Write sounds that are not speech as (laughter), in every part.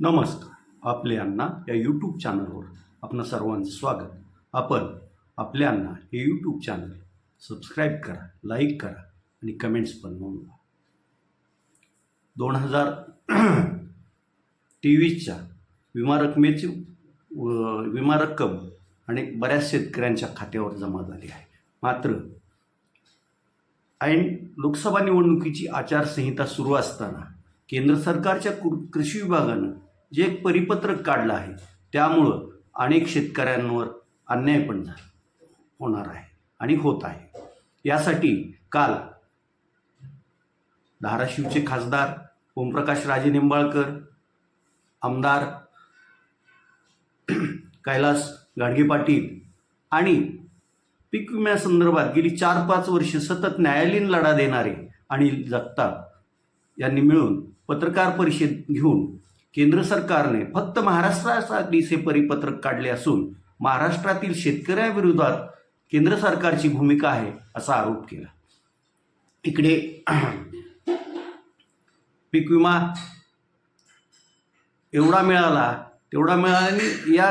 नमस्कार. आपले अण्णा या यूट्यूब चॅनलवर आपणा सर्वांचं स्वागत. आपण आपले अण्णा हे यूट्यूब चॅनल सबस्क्राईब करा लाईक करा आणि कमेंट्स पण नोंदवा. दोन हजार तेवीसच्या विमा रकमेची विमा रक्कम आणि बऱ्याच शेतकऱ्यांच्या खात्यावर जमा झाली आहे. मात्र ऐन लोकसभा निवडणुकीची आचारसंहिता सुरू असताना केंद्र सरकारच्या कृ कृषी विभागानं जे एक परिपत्रक काढलं आहे त्यामुळं अनेक शेतकऱ्यांवर अन्याय पण झाला होणार आहे आणि होत आहे. यासाठी काल धाराशिवचे खासदार ओमप्रकाश राजे निंबाळकर आमदार कैलास गाडगे पाटील आणि पीक विम्यासंदर्भात गेली चार पाच वर्ष सतत न्यायालयीन लढा देणारे अनिल जगताप यांनी मिळून पत्रकार परिषद घेऊन केंद्र सरकारने फक्त महाराष्ट्रासाठी हे परिपत्रक काढले असून महाराष्ट्रातील शेतकऱ्याविरोधात केंद्र सरकारची भूमिका आहे असा आरोप केला. इकडे (clears throat) पीक विमा एवढा मिळाला तेवढा मिळाल्याने या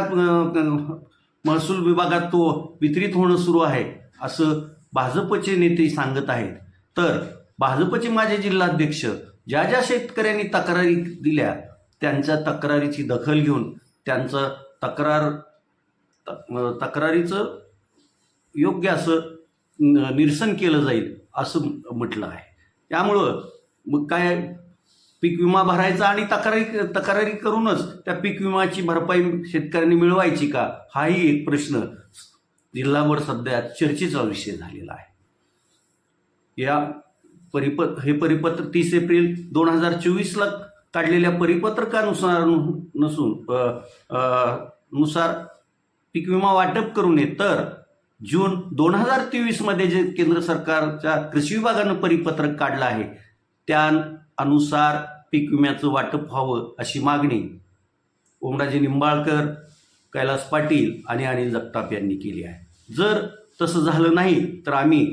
महसूल विभागात तो वितरित होणं सुरू आहे असं भाजपचे नेते सांगत आहेत. तर भाजपचे माझे जिल्हाध्यक्ष ज्या ज्या शेतकऱ्यांनी तक्रारी दिल्या त्यांच्या तक्रारीची दखल घेऊन त्यांचं तक्रार तक्रारीचं योग्य असं निरसन केलं जाईल असं म्हटलं आहे. त्यामुळं मग काय पीक विमा भरायचा आणि तक्रारी तक्रारी करूनच त्या पीक विमाची भरपाई शेतकऱ्यांनी मिळवायची का? हाही एक प्रश्न जिल्हाभर सध्या चर्चेचा विषय झालेला आहे. या परिपत्र हे परिपत्र तीस एप्रिल दोन हजार चोवीसला काढलेल्या परिपत्रकानुसार नसून नुसार पीक विमा वाटप करू नये तर जून दोन हजार तेवीसमध्ये जे केंद्र सरकारच्या कृषी विभागानं परिपत्रक काढलं आहे त्या अनुसार पीक विम्याचं वाटप व्हावं अशी मागणी ओमराजे निंबाळकर कैलास पाटील आणि अनिल जगताप यांनी केली आहे. जर तसं झालं नाही तर आम्ही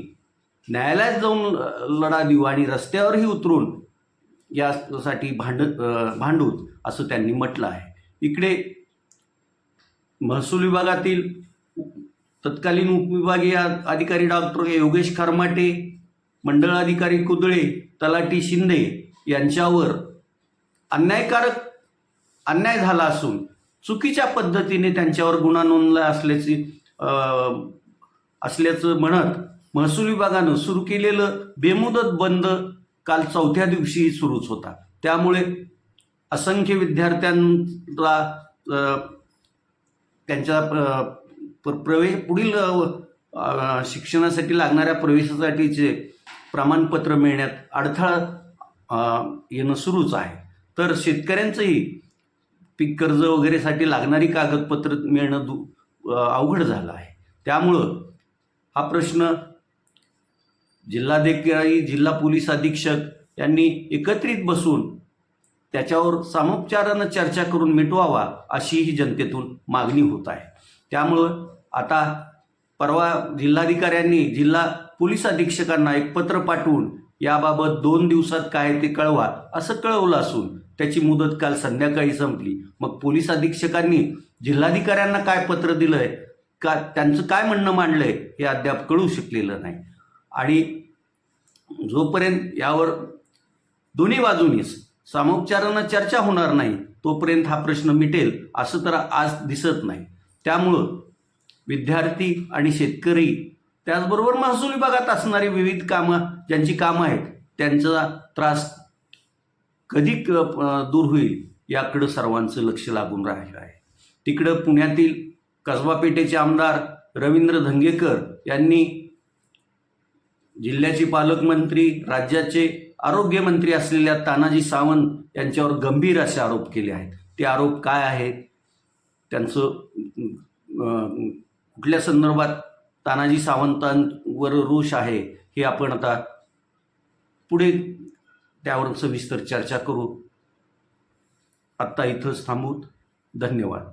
न्यायालयात जाऊन लढा देऊ आणि रस्त्यावरही उतरून यासाठी भांड भांडूत असं त्यांनी म्हटलं आहे. इकडे महसूल विभागातील तत्कालीन उपविभागीय अधिकारी डॉक्टर योगेश खरमाटे मंडळ अधिकारी कुदळे तलाटी शिंदे यांच्यावर अन्यायकारक अन्याय झाला असून चुकीच्या पद्धतीने त्यांच्यावर गुन्हा नोंदला असल्याची असल्याचं म्हणत महसूल विभागानं सुरू केलेलं बेमुदत बंद काल चौथ्या दिवशी सुरूच होता. त्यामुळे असंख्य विद्यार्थ्यांना त्यांच्या प्र- प्रवेश पुढील शिक्षणासाठी लागणाऱ्या प्रवेशासाठीचे प्रमाणपत्र मिळण्यात अडथळा येणं सुरूच आहे. तर शेतकऱ्यांचंही पीक कर्ज वगैरेसाठी लागणारी कागदपत्र मिळणं दु अवघड झालं आहे. त्यामुळं हा प्रश्न जिल्हाधिकारी जिल्हा पोलीस अधीक्षक यांनी एकत्रित बसून त्याच्यावर सामोपचारानं चर्चा करून मिटवावा अशीही जनतेतून मागणी होत आहे. त्यामुळं आता परवा जिल्हाधिकाऱ्यांनी जिल्हा पोलीस अधीक्षकांना एक पत्र पाठवून याबाबत दोन दिवसात काय ते कळवा असं कळवलं असून त्याची मुदत काल संध्याकाळी संपली. मग पोलीस अधीक्षकांनी जिल्हाधिकाऱ्यांना काय पत्र दिलंय का त्यांचं काय म्हणणं मांडलंय हे अद्याप कळू शकलेलं नाही. आणि जोपर्यंत यावर दोन्ही बाजूनीच सामोपचारानं चर्चा होणार नाही तोपर्यंत हा प्रश्न मिटेल असं तर आज दिसत नाही. त्यामुळं विद्यार्थी आणि शेतकरी त्याचबरोबर महसूल विभागात असणारी विविध कामं ज्यांची कामं आहेत त्यांचा त्रास कधी दूर होईल याकडं सर्वांचं लक्ष लागून राहिलं आहे. तिकडं पुण्यातील कसबा पेठेचे आमदार रवींद्र धंगेकर यांनी जिल्ह्याचे पालकमंत्री राज्याचे आरोग्यमंत्री असलेल्या तानाजी सावंत यांच्यावर गंभीर असे आरोप केले आहेत. ते आरोप काय आहेत? त्यांचं कुठल्या संदर्भात तानाजी सावंतांवर रोष आहे हे आपण आता पुढे त्यावर सविस्तर चर्चा करू. आत्ता इथंच थांबूत. धन्यवाद.